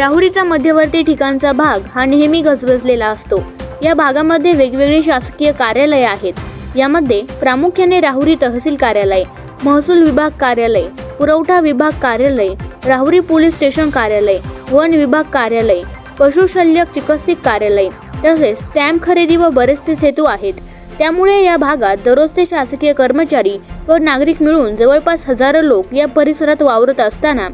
राहुरीचा मध्यवर्ती ठिकाणचा भाग हा नेहमी गजबजलेला असतो. या भागामध्ये वेगवेगळी शासकीय कार्यालये आहेत. यामध्ये प्रामुख्याने राहुरी तहसील कार्यालय महसूल विभाग कार्यालय पुरवठा विभाग कार्यालय राहुरी पोलीस स्टेशन कार्यालय वन विभाग कार्यालय पशुशल्य चिकित्सक कार्यालय तसेच स्टॅम्प खरेदी व बरेचसे सेतू आहेत. त्यामुळे या भागात दररोजचे शासकीय कर्मचारी व नागरिक मिळून जवळपास हजारो लोक या परिसरात वावरत असताना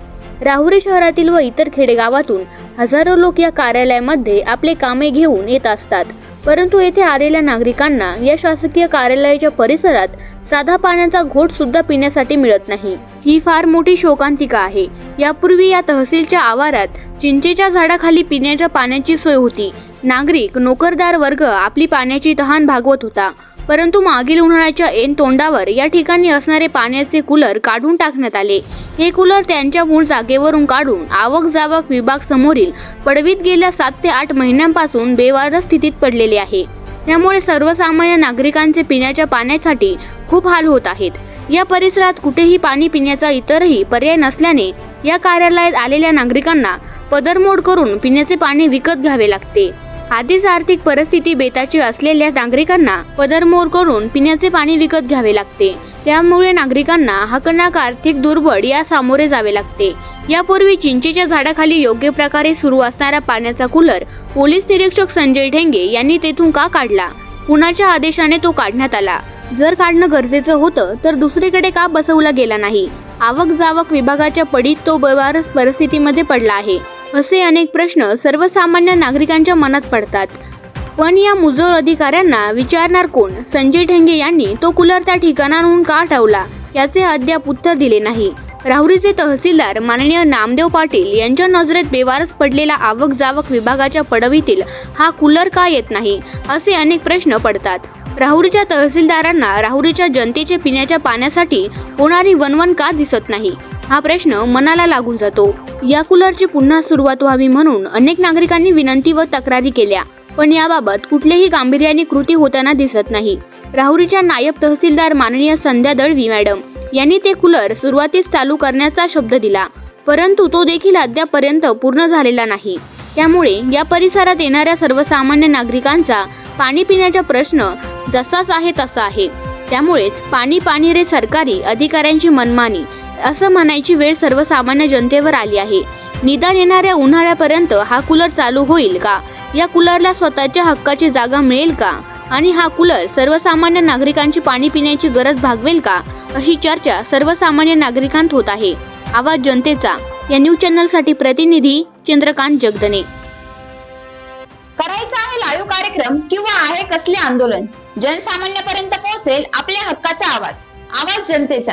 राहुरी शहरातील व इतर खेडेगावातून हजारो लोक या कार्यालयामध्ये आपले कामे घेऊन येत असतात. परंतु येथे आलेल्या नागरिकांना या शासकीय कार्यालयाच्या परिसरात साधा पाण्याचा घोट सुद्धा पिण्यासाठी मिळत नाही. ही फार मोठी शोकांतिका आहे. यापूर्वी या तहसीलच्या आवारात चिंचेच्या झाडाखाली पिण्याच्या पाण्याची सोय होती. नागरिक नोकरदार वर्ग आपली पाण्याची तहान भागवत होता. परंतु मागील उन्हाळ्याच्या ऐन तोंडावर या ठिकाणी असणारे पाण्याचे कूलर काढून टाकण्यात आले. हे कूलर त्यांच्या मूळ जागेवरून काढून आवक जावक विभाग समोरील पडवीत गेल्या सात ते आठ महिन्यांपासून बेवारस स्थितीत पडलेले आहे. त्यामुळे सर्वसामान्य नागरिकांचे पिण्याच्या पाण्यासाठी खूप हाल होत आहेत. या परिसरात कुठेही पाणी पिण्याचा इतरही पर्याय नसल्याने या कार्यालयात आलेल्या नागरिकांना पदरमोड करून पिण्याचे पाणी विकत घ्यावे लागते. आधीच आर्थिक परिस्थिती बेताची असलेल्या नागरिकांना पदरमोर करून पिण्याचे पाणी विकत घ्यावे लागते. त्यामुळे नागरिकांना हकनाक आर्थिक दुर्बळ या सामोरे जावे लागते. यापूर्वी चिंचेच्या झाडाखाली योग्य प्रकारे सुरू असणारा पाण्याचा कूलर पोलीस निरीक्षक संजय ढेंगे यांनी तेथून का काढला? कुणाच्या आदेशाने तो काढण्यात आला? जर काढणं गरजेचं होतं तर दुसरीकडे का बसवला गेला नाही? आवक जावक विभागाच्या पडीत तो बेवारस परिस्थितीमध्ये पडला आहे. असे अनेक प्रश्न सर्वसामान्य नागरिकांच्या मनात पडतात. पण या मुजोर अधिकाऱ्यांना विचारणार कोण? संजय ठेंगे यांनी तो कूलर त्या ठिकाणाहून का ठेवला? याचे अद्याप उत्तर दिले नाही. राहुरीचे तहसीलदार माननीय नामदेव पाटील यांच्या नजरेत बेवारस पडलेला आवक जावक विभागाच्या पडवीतील हा कूलर का येत नाही? असे अनेक प्रश्न पडतात. राहुरीच्या तहसीलदारांना राहुरीच्या जनतेच्या पिण्याच्या पाण्यासाठी होणारी वनवन का दिसत नाही? हा प्रश्न मनाला लागून जातो. या कूलरची पुन्हा सुरुवात व्हावी म्हणून अनेक नागरिकांनी विनंती व तक्रारी केल्या. पण याबाबत कुठलेही गांभीर्याने कृती होताना दिसत नाही. राहुरीच्या नायब तहसीलदार माननीय संध्या दळवी मॅडम यांनी ते कूलर सुरुवातीस चालू करण्याचा शब्द दिला परंतु तो देखील अद्यापर्यंत पूर्ण झालेला नाही. त्यामुळे या परिसरात येणाऱ्या सर्वसामान्य नागरिकांचा पाणी पिण्याचा प्रश्न जसाच आहे तसा आहे. त्यामुळेच पाणी पाणी रे सरकारी अधिकाऱ्यांची मनमानी असं म्हणायची वेळ सर्वसामान्य जनतेवर आली आहे. निदान येणाऱ्या उन्हाळ्यापर्यंत हा कूलर चालू होईल का? या कूलरला स्वतःच्या हक्काची जागा मिळेल का? आणि हा कूलर सर्वसामान्य नागरिकांची पाणी पिण्याची गरज भागवेल का? अशी चर्चा सर्वसामान्य नागरिकांत होत आहे. आवाज जनतेचा. या न्यूज चॅनलसाठी प्रतिनिधी चंद्रकांत जगदने करायचा आहे लाईव्ह कार्यक्रम किंवा आहे कसले आंदोलन? जनसामान्यापर्यंत पोहोचेल आपल्या हक्काचा आवाज. आवाज जनतेचा.